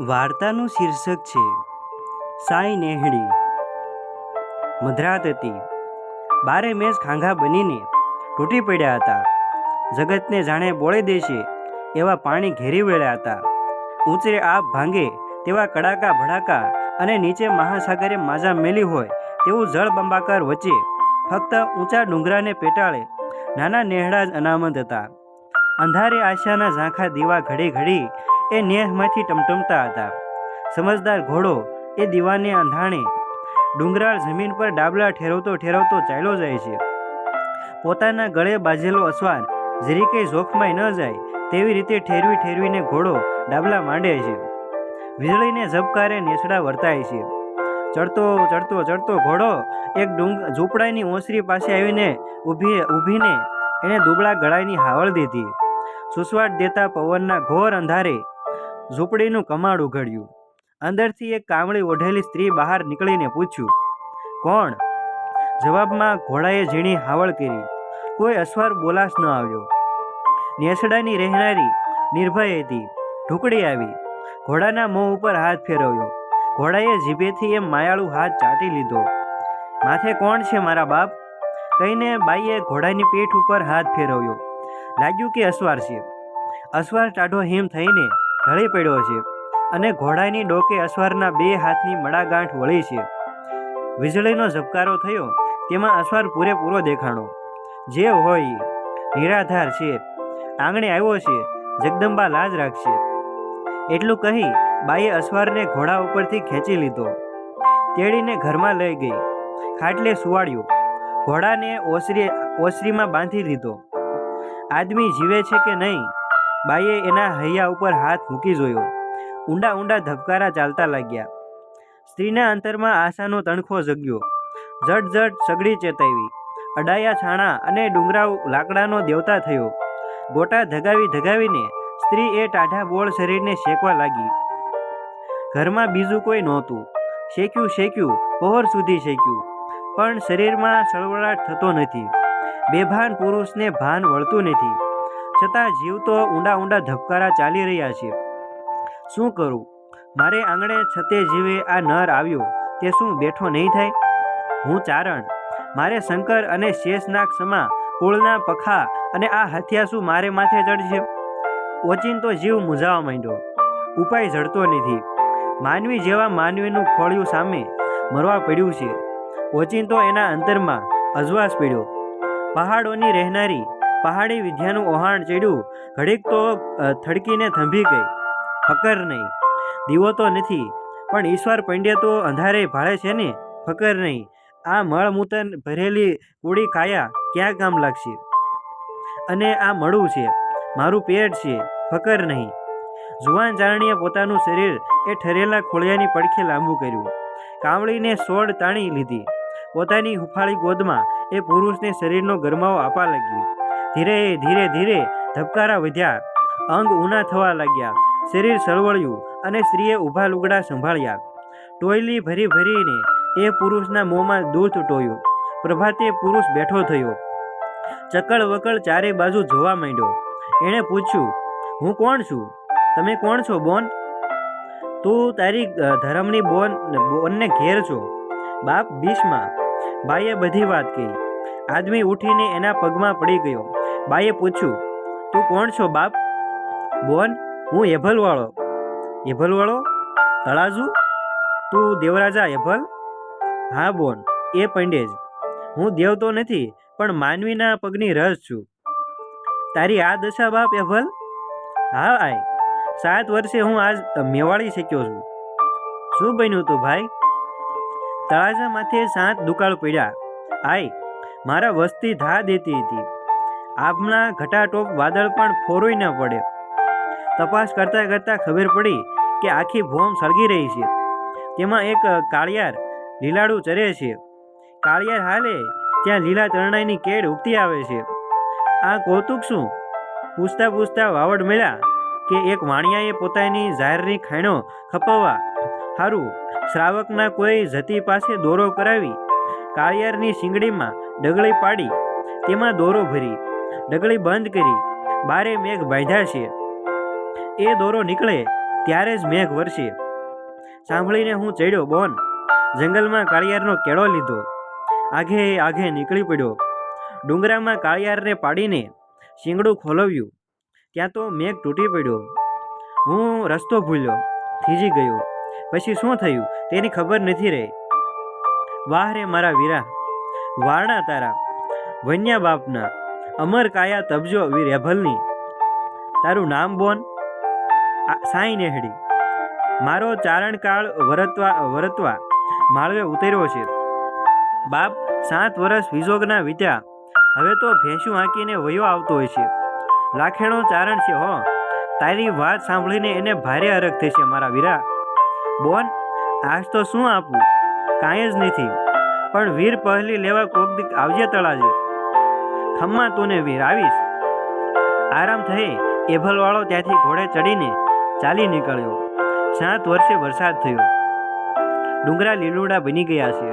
વાર્તાનું શીર્ષક છે, સાઈ નેહડી મધરાત હતી બારે મેચ ખાંઘા બનીને તૂટી પડ્યા હતા. જગતને જાણે બોળી દેશે એવા પાણી ઘેરી વળ્યા હતા. ઊંચે આપ ભાંગે તેવા કડાકા ભડાકા અને નીચે મહાસાગરે માજા મેલી હોય તેવું જળ બંબાકાર વચ્ચે ફક્ત ઊંચા ડુંગરાને પેટાળે નાના નેહડા જ અનામત હતા. અંધારે આશાના ઝાંખા દીવા ઘડી ઘડી એ નેહમાંથી ટમટમતા હતા. સમજદાર ઘોડો એ દીવાને અંધાણે ડુંગરાળ જમીન પર ડાબલા ઠેરવતો ઠેરવતો ચાલ્યો જાય છે. પોતાના ગળે બાજેલો અસવાન જરી કંઈ જોખમાઈ ન જાય તેવી રીતે ઠેરવી ઠેરવીને ઘોડો ડાબલા માંડે છે. વીજળીને ઝબકારે નેસડા વર્તાય છે. ચડતો ચડતો ચડતો ઘોડો એક ડુંગ, ઝૂંપડાની ઓસરી પાસે આવીને ઊભી, ઊભીને એણે દુબળા ગળાની હાવળ દીધી સુસવાટ દેતા પવનના ઘોર અંધારે ઝૂંપડીનું કમાડ ઉઘડ્યું. અંદરથી એક કામળી ઓઢેલી સ્ત્રી બહાર નીકળીને પૂછ્યું, કોણ? જવાબમાં ઘોડાએ ઝીણી હાવળ કરી. કોઈ અસવાર બોલાશ ન આવ્યો. નેસડાની રહેનારી નિર્ભય હતી. ઢુકડી આવી. ઘોડાના મોં ઉપર હાથ ફેરવ્યો. ઘોડાએ જીભેથી એમ માયાળું હાથ ચાટી લીધો. માથે કોણ છે મારા બાપ? કહીને બાઈએ ઘોડાની પીઠ ઉપર હાથ ફેરવ્યો. લાગ્યું કે અસવાર છે. અસવાર ટાઢો હિમ થઈને ઢળી પડ્યો છે અને ઘોડાની ડોકે અસવારના બે હાથની મડાગાંઠ વળી છે. વીજળીનો ઝબકારો થયો, તેમાં અસવાર પૂરેપૂરો દેખાણો. જે હોય, નિરાધાર છે. આંગણે આવ્યો છે, જગદંબા લાજ રાખશે. એટલું કહી બાઈએ અસવારને ઘોડા ઉપરથી ખેંચી લીધો. તેડીને ઘરમાં લઈ ગઈ. ખાટલે સુવાડ્યું. ઘોડાને ઓસરી, ઓસરીમાં બાંધી લીધો આદમી જીવે છે કે નહીં? બાઈએ એના હૈયા ઉપર હાથ મૂકી જોયો. ઊંડા ઊંડા ધબકારા ચાલતા લાગ્યા. સ્ત્રીના અંતરમાં આશાનો તણખો જગ્યો. જટ જટ સગડી ચેતાવી અડાયા છાણા અને ડુંગરાવ લાકડાનો દેવતા થયો. ગોટા ધગાવી ધગાવીને સ્ત્રી એ ટાઢા બોળ શરીરને શેકવા લાગી. ઘરમાં બીજું કોઈ નહોતું. શેક્યું શેક્યું, પહોર સુધી શેક્યું. પણ શરીરમાં સળવળાટ થતો નથી. બેભાન પુરુષને ભાન વળતું નથી. છતાં જીવ તો ઊંડા ઊંડા ધબકારા ચાલી રહ્યા છે. શું કરું? મારે આંગણે છતે જીવે આ નર આવ્યો, તે શું બેઠો નહીં થાય? હું ચારણ. મારે શંકર અને શેષનાગ સમા, કુળના પખા અને આ હથિયા શું મારે માથે ચડશે. ઓચિંતો જીવ મૂંઝાવા માંડ્યો. ઉપાય જડતો નથી. માનવી જેવા માનવીનું ખોળિયું સામે મરવા પડ્યું છે. ઓચિંતો એના અંતરમાં અજવાસ પીડ્યો. પહાડોની રહેનારી પહાડી વિદ્યાનું ઓહાણ ચડ્યું. ઘડીક તો થડકીને થંભી ગઈ. ફકર નહીં. દીવો તો નથી. પણ ઈશ્વર પંડ્ય તો અંધારે ભાળે છે ને? ફકર નહીં. આ મળમૂતર ભરેલી કુડી કાયા ક્યાં કામ લાગશે? અને આ મળું છે. મારું પેટ છે. ફકર નહીં. જુવાન ચારણીએ પોતાનું શરીર એ ઠરેલા ખોળિયાની પડખે લાંબુ કર્યું. કામળીને સોડ તાણી લીધી. પોતાની હુફાળી ગોદમાં એ પુરુષને શરીરનો ગરમાવો આપવા લાગી ધીરે ધીરે ધીરે ધબકારા વધ્યા. અંગ ઊના થવા લાગ્યા. શરીર સળવળ્યું અને સ્ત્રીએ ઊભા લુગડા સંભાળ્યા. ટોયલી ભરી ભરીને એ પુરુષના મોંમાં દૂધ ટોયું પ્રભાતે પુરુષ બેઠો થયો. ચકળ વકળ ચારે બાજુ જોવા માંડ્યો. એણે પૂછ્યું, હું કોણ છું? તમે કોણ છો, બોન? તું તારી ધર્મની બોન, બોનને ઘેર છો. બાપ, ભીષ્મા. ભાઈએ બધી વાત કહી. આદમી ઉઠીને એના પગમાં પડી ગયો. બાઈએ પૂછ્યું, તું કોણ છો બાપ? બોન, હું એભલવાળો એભલવાળો તળાજુ? તું દેવરાજા એભલ હા બોન, એ પંડેજ. હું દેવ તો નથી, પણ માનવીના પગની રસ છું. તારી આ દશા બાપ એભલ હા આય, સાત વર્ષે હું આજ મેવાડી શક્યો છું. શું બન્યું તું ભાઈ? તળાજા માથે સાત દુકાળ પડ્યા. આય, મારા વસ્તી ધા દેતી હતી. આભના ઘટાટોપ વાદળ પણ ફોરોઈ ન પડે. તપાસ કરતાં કરતાં ખબર પડી કે આખી ભોમ સળગી રહી છે. તેમાં એક કાળિયાર લીલાડું ચરે છે. કાળિયાર હાલે ત્યાં લીલા તરણાઈની કેડ ઉગતી આવે છે. આ કૌતુક શું? પૂછતા પૂછતા વાવડ મળ્યા કે એક વાણિયાએ પોતાની જાહેરની ખાણો ખપાવવા સારું શ્રાવકના કોઈ જતી પાસે દોરો કરાવી કાળિયારની શીંગડીમાં ડગળી પાડી. તેમાં દોરો ભરી. ડગળી બંધ કરી બારે મેઘ બાંધ્યા છે. એ દોરો નીકળે ત્યારે જ મેઘ વરસે. સાંભળીને હું ચડ્યો બોન. જંગલમાં કાળિયારનો કેળો લીધો. આઘે આઘે નીકળી પડ્યો. ડુંગરામાં કાળિયારને પાડીને શિંગડું ખોલવ્યું. ત્યાં તો મેઘ તૂટી પડ્યો. હું રસ્તો ભૂલ્યો. થીજી ગયો. પછી શું થયું? તેની ખબર નથી રહી. વાહ રે મારા વીરા. વારણા તારા. વન્યા બાપના. અમર કાયા તબજો વીર એભલની તારું નામ બોન? સાઈ નેહડી. મારો ચારણકાળ વરતવા વરતવા માળવે ઉતર્યો છે. બાપ સાત વર્ષ વિજોગના વીત્યા. હવે તો ભેંસું હાંકીને વયો આવતો હોય છે. લાખેણો ચારણ છે હો. તારી વાત સાંભળીને એને ભારે અરગ થશે મારા વીરા. બોન, આજ તો શું આપું? કાંઈ જ નથી. પણ વીર પહેલી લેવા કોક આવજે તળાજે. ખમ્મા તું ને વીર આવીશ. આરામ થઈ, એભલવાળો ત્યાંથી ઘોડે ચડીને ચાલી નીકળ્યો. સાત વર્ષે વરસાદ થયો. ડુંગરા લીલુડા બની ગયા છે.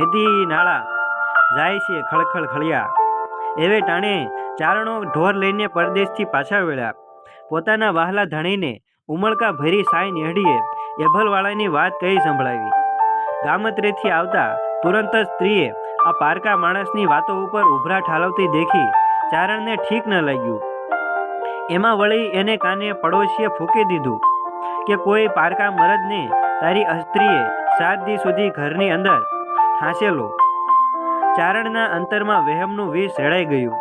નદી, નાળા, જાય છે ખળખળ ખળિયા. એવે ટાણે ચારણો ઢોર લઈને પરદેશથી પાછા વળ્યા. પોતાના વહાલા ધણીને ઉમળકા ભરી સાય નેહડીએ એભલવાળાની વાત કહી સંભળાવી. ગામત્રેથી આવતા તુરંત જ સ્ત્રીએ આ પારકા માણસની વાતો ઉપર ઉભરા ઠાલવતી દેખી ચારણને ઠીક ન લાગ્યું. એમાં વળી એને કાને પડોશીએ ફૂંકી દીધું કે કોઈ પારકા મરદને તારી અસ્ત્રીએ સાત દી સુધી ઘરની અંદર ઠાંસેલો. ચારણના અંતરમાં વહેમનું વિષ રેડાઈ ગયું.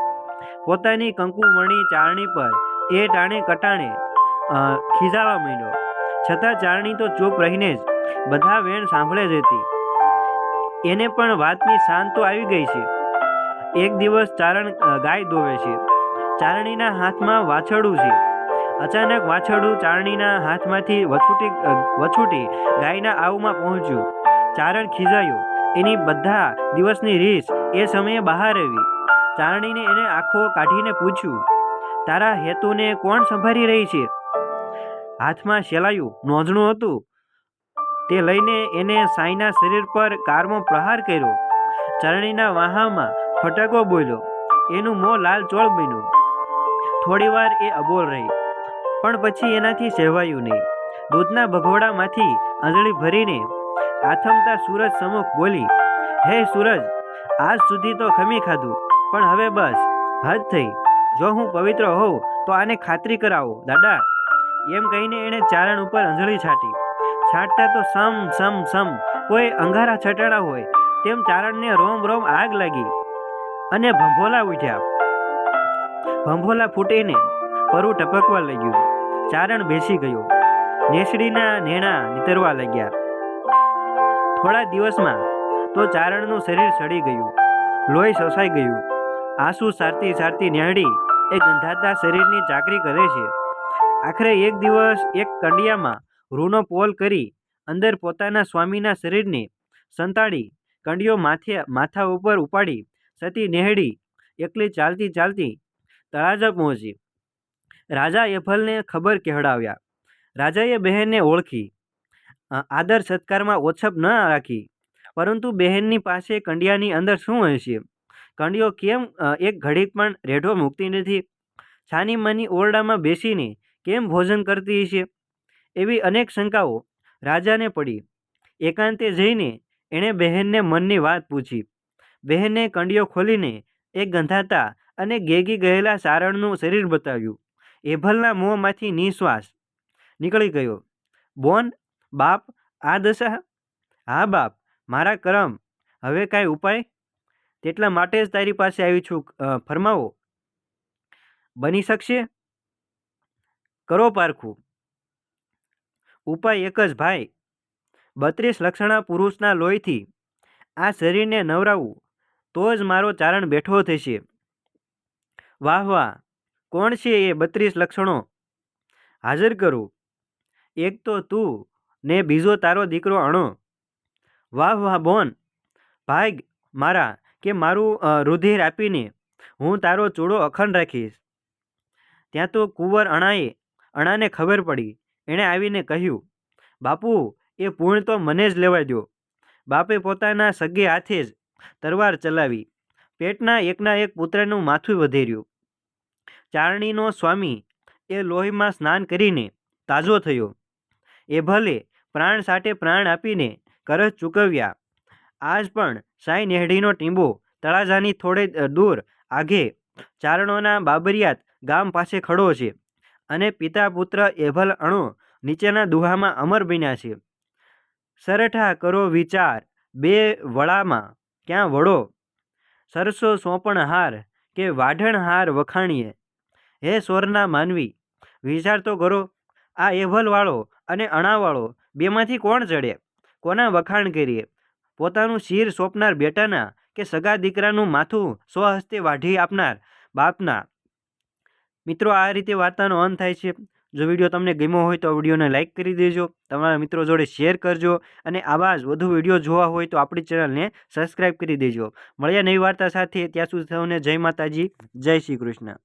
પોતાની કંકુમણી ચારણી પર એ ટાણે કટાણે ખીજાવા માંડ્યો. છતાં ચારણી તો ચૂપ રહીને જ બધા વેણ સાંભળે જ હતી. એને પણ વાતની શાન તો આવી ગઈ છે. એક દિવસ ચારણ ગાય દોવે છે. ચારણીના હાથમાં વાછરડું છે. અચાનક વાછરડું ચારણીના હાથમાંથી વછૂટી વછૂટી ગાયના આવમાં પહોંચ્યું. ચારણ ખીજાયો. એની બધા દિવસની રીસ એ સમયે બહાર આવી. ચારણીને એને આંખો કાઢીને પૂછ્યું, તારા હેતુને કોણ સંભાળી રહી છે? હાથમાં શેલાયું નોંધણું હતું. તે લઈને એને સાંઈના શરીર પર કારમો પ્રહાર કર્યો. ચરણીના વાહામાં ફટાકો બોલ્યો. એનું મોં લાલ ચોળ બન્યું. થોડીવાર એ અબોલ રહી. પણ પછી એનાથી સહેવાયું નહીં. દૂધના ભગોડામાંથી આંજળી ભરીને આથમતા સૂરજ સમુખ બોલી, હે સૂરજ, આજ સુધી તો ખમી ખાધું, પણ હવે બસ, હદ થઈ. જો હું પવિત્ર હોઉં, તો આને ખાતરી કરાવો, દાદા. એમ કહીને એણે ચારણ ઉપર અંજળી છાંટી. છાંટતા તો સમ સમ સમ. કોઈ અંગારા છટાડા હોય, તેમ ચારણને રોમ રોમ આગ લાગી અને ભંભોલા ઉઠ્યા. ભંભોલા ફૂટીને પરું ટપકવા લાગ્યું. ચારણ બેસી ગયો. નેસડીના નેણા નીતરવા લાગ્યા. થોડા દિવસમાં તો ચારણનું શરીર સડી ગયું. લોહી સસાઈ ગયું. આંસુ સારતી સારતી નેહડી એ ગંધાતા શરીરની ચાકરી કરે છે. આખરે એક દિવસ એક કંડિયામાં રૂનો પોલ કરી અંદર પોતાના સ્વામીના શરીરને સંતાડી કંડિયો માથે, માથા ઉપર ઉપાડી, સતી નેહડી એકલી ચાલતી ચાલતી તળાજા પહોંચી. રાજા એફલને ખબર કહેવડાવ્યા રાજાએ બહેનને ઓળખી. આદર સત્કારમાં ઓછપ ન રાખી. પરંતુ બહેનની પાસે કંડિયાની અંદર શું હોય છે કંડિયો કેમ એક ઘડી પણ રેઢો મૂકતી નથી? છાની મની ઓરડામાં બેસીને કેમ ભોજન કરતી હશે? એવી અનેક શંકાઓ રાજાને પડી. એકાંતે જઈને એણે બહેનને મનની વાત પૂછી. બહેને કંડીઓ ખોલીને એક ગંધાતા અને ગેગી ગયેલા સારણનું શરીર બતાવ્યું. એભલના મોંમાંથી નિશ્વાસ નીકળી ગયો. બોન, બાપ, આ દશા? હા, બાપ, મારા કરમ. હવે કાંઈ ઉપાય? તેટલા માટે જ તારી પાસે આવી છું. ફરમાવો. બની શકશે? કરો પારખું. ઉપાય એક જ ભાઈ. બત્રીસ લક્ષણા પુરુષના લોહીથી આ શરીરને નવરાવવું તો જ મારો ચારણ બેઠો થશે. વાહ વાહ, કોણ છે એ બત્રીસ લક્ષણો? હાજર કરું. એક તો તું ને બીજો તારો દીકરો અણો. વાહ વાહ, બોન. ભાગ મારા, કે મારું રુધિર આપીને હું તારો ચૂડો અખંડ રાખીશ. ત્યાં તો કુંવર અણાએ, અણાને ખબર પડી. એણે આવીને કહ્યું, બાપુ, એ પૂર્ણ તો મને જ લેવા દો બાપે પોતાના સગે હાથે જ તરવાર ચલાવી, પેટના એકના એક પુત્રનું માથું વધેર્યું. ચારણીનો સ્વામી એ લોહીમાં સ્નાન કરીને તાજો થયો. એ ભલે પ્રાણ સાટે પ્રાણ આપીને કરજ ચૂકવ્યા, આજ પણ સાઈ નેહડીનો ટીંબો તળાજાની થોડે દૂર આઘે ચારણોના બાબરિયાત ગામ પાસે ખડો છે. અને પિતા પુત્ર એભલ અણુ નીચેના દુહામાં અમર બન્યા છે. સરઠા કરો વિચાર, બે વળામાં ક્યાં વળો? સરસો સોંપણ હાર કે વાઢણ હાર વખાણીએ? હે સ્વરના માનવી, વિચાર તો કરો, આ એભલવાળો અને અણાવાળો બેમાંથી કોણ ચડે? કોના વખાણ કરીએ? પોતાનું શિર સોંપનાર બેટાના કે સગા દીકરાનું માથું સ્વહસ્તે વાઢી આપનાર બાપના મિત્રો, આ રીતે વાર્તાનો અંત થાય છે. જો વીડિયો તમને ગમ્યો હોય તો વિડીયોને લાઇક કરી દેજો, તમારા મિત્રો જોડે શેર કરજો અને આવા જ વધુ વીડિયો જોવા હોય તો આપણી ચેનલને સબસ્ક્રાઈબ કરી દેજો. મળ્યા નવી વાર્તા સાથે. ત્યાં સુધી સૌને જય માતાજી, જય શ્રી કૃષ્ણ.